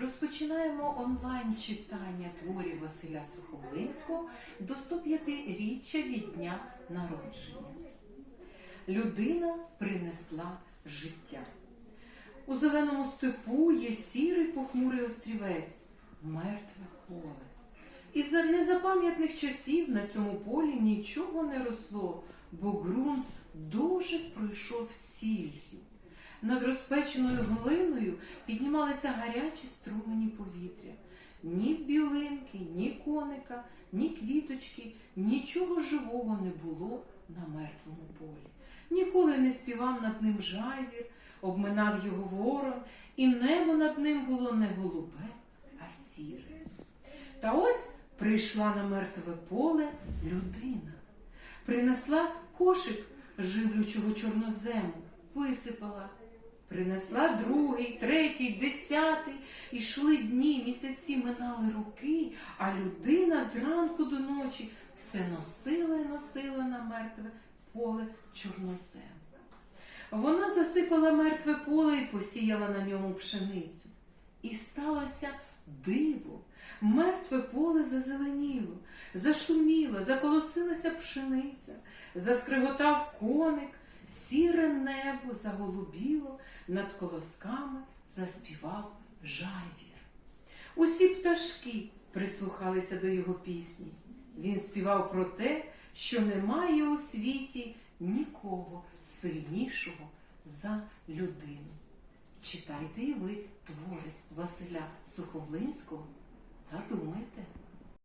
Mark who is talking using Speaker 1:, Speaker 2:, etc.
Speaker 1: Розпочинаємо онлайн читання творів Василя Сухомлинського до 105-річчя від дня народження. Людина принесла життя. У зеленому степу є сірий похмурий острівець, мертве поле. Із за незапам'ятних часів на цьому полі нічого не росло, бо ґрунт дуже пройшов сіллю. Над розпеченою глиною піднімалися гарячі струмені повітря. Ні білинки, ні коника, ні квіточки, нічого живого не було на мертвому полі. Ніколи не співав над ним жайвір, обминав його ворон, і небо над ним було не голубе, а сіре. Та ось прийшла на мертве поле людина. Принесла кошик живлючого чорнозему, висипала. Принесла другий, третій, десятий. Ішли дні, місяці минали роки, а людина зранку до ночі все носила і носила на мертве поле чорнозем. Вона засипала мертве поле і посіяла на ньому пшеницю. І сталося диво. Мертве поле зазеленіло, зашуміло, заколосилася пшениця, заскриготав коник, сіре небо заголубіло, над колосками заспівав жайвір. Усі пташки прислухалися до його пісні. Він співав про те, що немає у світі нікого сильнішого за людину. Читайте і ви твори Василя Сухомлинського та думайте.